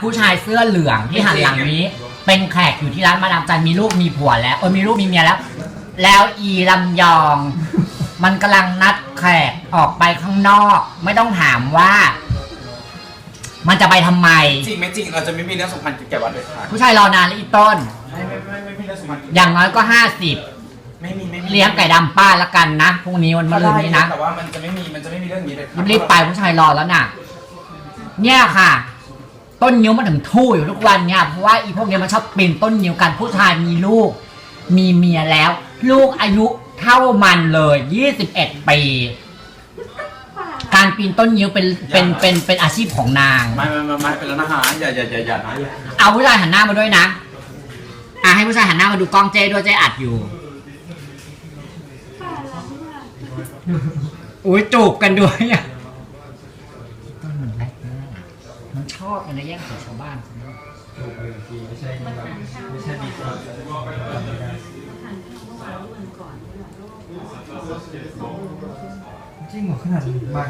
ผู้ชายเสื้อเหลืองที่หันหลังนี้ เป็นแขกอยู่ที่ร้านมาดามจันมีลูกมีผัวแล้วเออมีลูกมีเมียแล้ว แล้วอีลำยอง มันกำลังนัดแขกออกไปข้างนอก ไม่ต้องถามว่า มันจะไปทำไม จริงไม่จริงเราจะไม่มีเรื่องสมพันธ์แก่วัดเลยค่ะผู้ชายรอนานแล้วอีต้น ไม่ไม่ไม่ไม่มีเรื่องสมพันธ์อย่างน้อยก็ห้าสิบไม่มีไม่มีเลี้ยงไก่ดำป้าละกันนะพรุ่งนี้วันมะรืนนี้นะ แต่ว่ามันจะไม่มีมันจะไม่มีเรื่องนี้เลยค่ะรีบๆไปผู้ชายรอแล้วน่ะ เนี่ยค่ะ ต้นนิ้วมันถึงทู่อยู่ทุกวันเนี่ยเพราะว่าอีพวกเนี้ยมันชอบปีนต้นนิ้วกันผู้ชายมีลูก มีเมียแล้ว ลูกอายุเท่ามันเลย21ปีการปีนต้นนิ้วเป็นเป็นเป็นเป็นอาชีพของนาง ไม่ไม่ไม่ไม่เป็นร้านอาหารอย่าอย่าอย่าอย่านะอย่าเอาผู้ชายหันหน้ามาด้วยนะ อะให้ผู้ชายหันหน้ามาดูกล้องเจ้ด้วยเจ้อัดอยู่ อุ้ยจูบกันด้วยอะต้นมันแรกมากมันช อบมันนะแย่งของชาวบ้านเขาเนี่ยจริงเหรอขนาดนี้มา